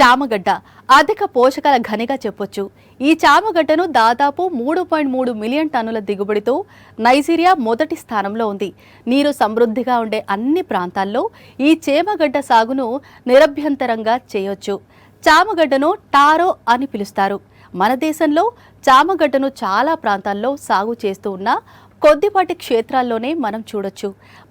చామగడ్డ. అధిక పోషకాల ఘనిగా చెప్పొచ్చు. ఈ చామగడ్డను దాదాపు మూడు పాయింట్ మూడు మిలియన్ టన్నుల దిగుబడితో నైజీరియా మొదటి స్థానంలో ఉంది. నీరు సమృద్ధిగా ఉండే అన్ని ప్రాంతాల్లో ఈ చేమగడ్డ సాగును నిరభ్యంతరంగా చేయొచ్చు. చామగడ్డను టారో అని పిలుస్తారు. మన దేశంలో చామగడ్డను చాలా ప్రాంతాల్లో సాగు చేస్తూ ఉన్న కొద్దిపాటి క్షేత్రాల్లోనే మనం చూడొచ్చు.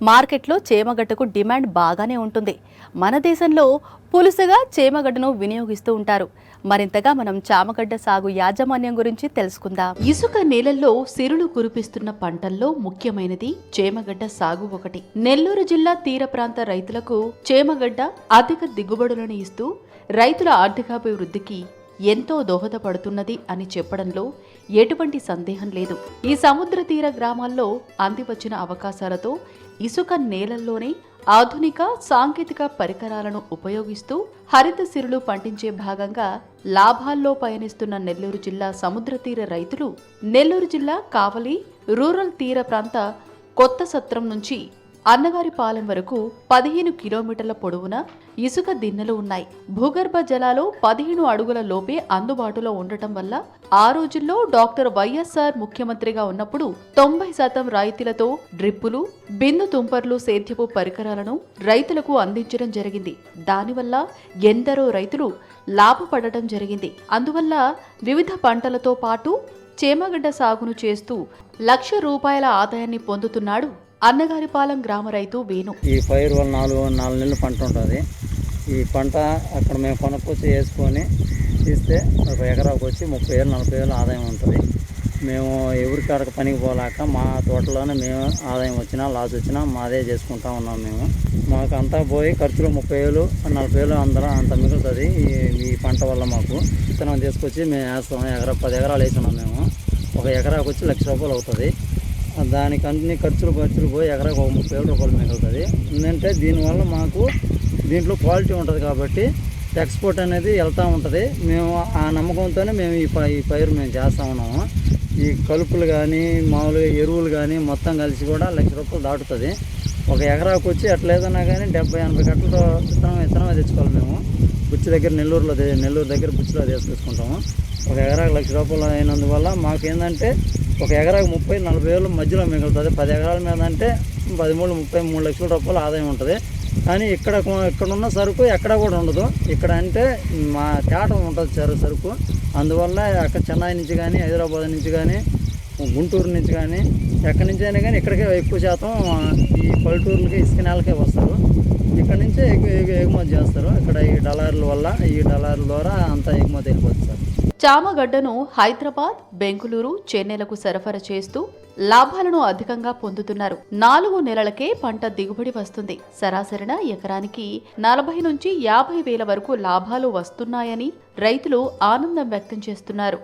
మార్కెట్లో చేమగడ్డకు డిమాండ్ బాగానే ఉంటుంది. మన దేశంలో పులుసుగా చేమగడ్డను వినియోగిస్తూ ఉంటారు. మరింతగా మనం చామగడ్డ సాగు యాజమాన్యం గురించి తెలుసుకుందాం. ఇసుక నేలల్లో సిరులు కురిపిస్తున్న పంటల్లో ముఖ్యమైనది చేమగడ్డ సాగు ఒకటి. నెల్లూరు జిల్లా తీర ప్రాంత రైతులకు చేమగడ్డ అధిక దిగుబడులను ఇస్తూ రైతుల ఆర్థికాభివృద్ధికి ఎంతో దోహదపడుతున్నది అని చెప్పడంలో ఎటువంటి సందేహం లేదు. ఈ సముద్ర తీర గ్రామాల్లో అందివచ్చిన అవకాశాలతో ఇసుక నేలల్లోనే ఆధునిక సాంకేతిక పరికరాలను ఉపయోగిస్తూ హరిత సిరులు పండించే భాగంగా లాభాల్లో పయనిస్తున్న నెల్లూరు జిల్లా సముద్ర తీర రైతులు నెల్లూరు జిల్లా కావలి రూరల్ తీర ప్రాంత కొత్త సత్రం నుంచి అన్నగారిపాలెం వరకు పదిహేను కిలోమీటర్ల పొడవున ఇసుక దిన్నెలు ఉన్నాయి. భూగర్భ జలాలు పదిహేను అడుగుల లోపే అందుబాటులో ఉండటం వల్ల ఆ రోజుల్లో డాక్టర్ వైఎస్ఆర్ ముఖ్యమంత్రిగా ఉన్నప్పుడు తొంభై శాతం రాయితీలతో డ్రిప్పులు బిందు తుంపర్లు సేద్యపు పరికరాలను రైతులకు అందించడం జరిగింది. దానివల్ల ఎందరో రైతులు లాభపడటం జరిగింది. అందువల్ల వివిధ పంటలతో పాటు చేమగడ్డ సాగును చేస్తూ లక్ష రూపాయల ఆదాయాన్ని పొందుతున్నాడు అన్నగారిపాలెం గ్రామ రైతు వేణు. ఈ పైరు వల్ల నాలుగు నాలుగు నెలలు పంట ఉంటుంది. ఈ పంట అక్కడ మేము కొనుక్కొచ్చి వేసుకొని తీస్తే ఒక ఎకరాకు వచ్చి ముప్పై వేలు నలభై వేలు ఆదాయం ఉంటుంది. మేము ఎవరికి అక్కడ పనికి పోలేక మా తోటలోనే మేము ఆదాయం వచ్చినా లాస్ వచ్చినా మాదే చేసుకుంటా ఉన్నాం మేము. మాకు అంతా పోయి ఖర్చులు ముప్పై వేలు నలభై వేలు అందరూ అంత మిగులుతుంది ఈ ఈ పంట వల్ల మాకు. విత్తనం తీసుకొచ్చి మేము వేస్తాం ఎకరా పది ఎకరాలు వేసినాం మేము. ఒక ఎకరాకు వచ్చి లక్ష రూపాయలు అవుతుంది. దానికి అన్ని ఖర్చులు ఖర్చులు పోయి ఎకరాకు ఒక ముప్పై ఏడు రూపాయలు మిగులుతుంది ఎందుకంటే దీనివల్ల మాకు దీంట్లో క్వాలిటీ ఉంటుంది కాబట్టి ఎక్స్పోర్ట్ అనేది వెళ్తూ ఉంటుంది. మేము ఆ నమ్మకంతోనే మేము ఈ ఈ పైరు మేము చేస్తూ ఉన్నాము. ఈ కలుపులు కానీ మామూలుగా ఎరువులు కానీ మొత్తం కలిసి కూడా లక్ష రూపాయలు దాటుతుంది. ఒక ఎకరాకు వచ్చి ఎట్లేదన్నా కానీ డెబ్బై ఎనభై గంటలతో విత్తనం విత్తనమే తెచ్చుకోవాలి మేము. బుచ్చి దగ్గర నెల్లూరులో నెల్లూరు దగ్గర బుచ్చిలో తీసుకొచ్చుకుంటాము ఒక ఎకరాకు లక్ష రూపాయలు అయినందువల్ల మాకు ఏంటంటే ఒక ఎకరాకు ముప్పై నలభై వేలు మధ్యలో మిగులుతుంది. పది ఎకరాల మీద అంటే పదిమూడు ముప్పై మూడు లక్షల రూపాయలు ఆదాయం ఉంటుంది. కానీ ఇక్కడ ఇక్కడున్న ఇక్కడ ఉన్న సరుకు ఎక్కడ కూడా ఉండదు. ఇక్కడ అంటే మా తేట ఉంటుంది సరు సరుకు. అందువల్ల అక్కడ చెన్నై నుంచి కానీ హైదరాబాద్ నుంచి కానీ గుంటూరు నుంచి కానీ ఎక్కడి నుంచి అయినా కానీ ఇక్కడికే ఎక్కువ శాతం ఈ పల్లెటూర్లకి ఇసుక నేలకే వస్తారు. ఇక్కడ నుంచే ఎగుమతి చేస్తారు. ఇక్కడ ఈ డలార్ల వల్ల ఈ డలార్ల ద్వారా అంతా ఎగుమతి వెళ్ళిపోతుంది సార్. చామగడ్డను హైదరాబాద్ బెంగుళూరు చెన్నైలకు సరఫరా చేస్తూ లాభాలను అధికంగా పొందుతున్నారు. నాలుగు నెలలకే పంట దిగుబడి వస్తుంది. సరాసరిన ఎకరానికి నలభై నుంచి యాభై వేల వరకు లాభాలు వస్తున్నాయని రైతులు ఆనందం వ్యక్తం చేస్తున్నారు.